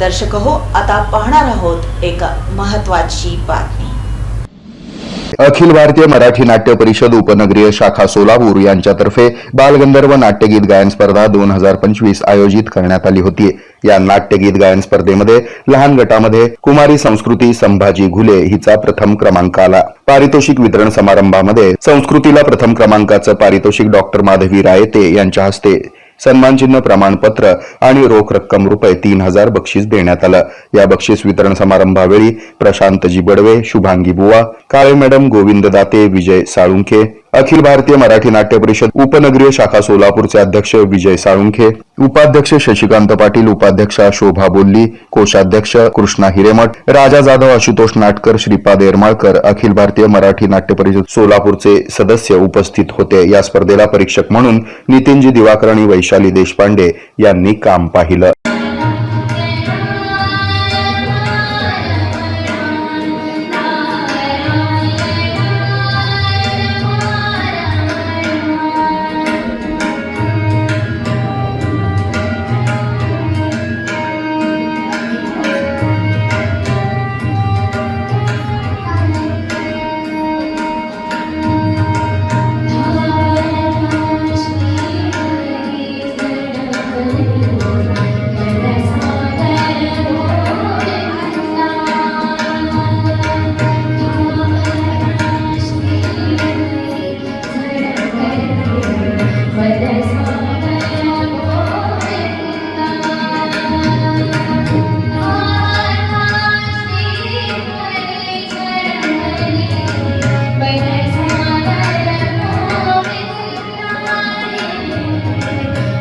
दर्शक हो आता पाहणार आहोत एक महत्वाची बातमी. अखिल भारतीय मराठी नाट्य परिषद उपनगरीय शाखा सोलापूर यांच्यातर्फे बालगंधर्व नाट्यगीत गायन स्पर्धा दोन हजार पंचवीस आयोजित करण्यात आली होती. या नाट्यगीत गायन स्पर्धेमध्ये लहान गटामध्ये कुमारी संस्कृती संभाजी घुले हिचा प्रथम क्रमांक आला. पारितोषिक वितरण समारंभामध्ये संस्कृतीला प्रथम क्रमांकाचं पारितोषिक डॉक्टर माधवी रायते यांच्या हस्ते सन्मानचिन्ह प्रमाणपत्र आणि रोख रक्कम रुपये तीन हजार बक्षीस देण्यात आलं. या बक्षीस वितरण समारंभावेळी प्रशांतजी बडवे शुभांगी बुवा काळे मॅडम गोविंद दाते विजय साळुंखे अखिल भारतीय मराठी नाट्य परिषद उपनगरीय शाखा सोलापूरचे अध्यक्ष विजय साळुंखे उपाध्यक्ष शशिकांत पाटील उपाध्यक्षा शोभा बोल्ली कोषाध्यक्ष कृष्णा हिरेमठ राजा जाधव आशुतोष नाटकर श्रीपाद येरमाळकर अखिल भारतीय मराठी नाट्य परिषद सोलापूरचे सदस्य उपस्थित होते. या स्पर्धेला परीक्षक म्हणून नितीनजी दिवाकर आणि वैशाली देशपांडे यांनी काम पाहिलं.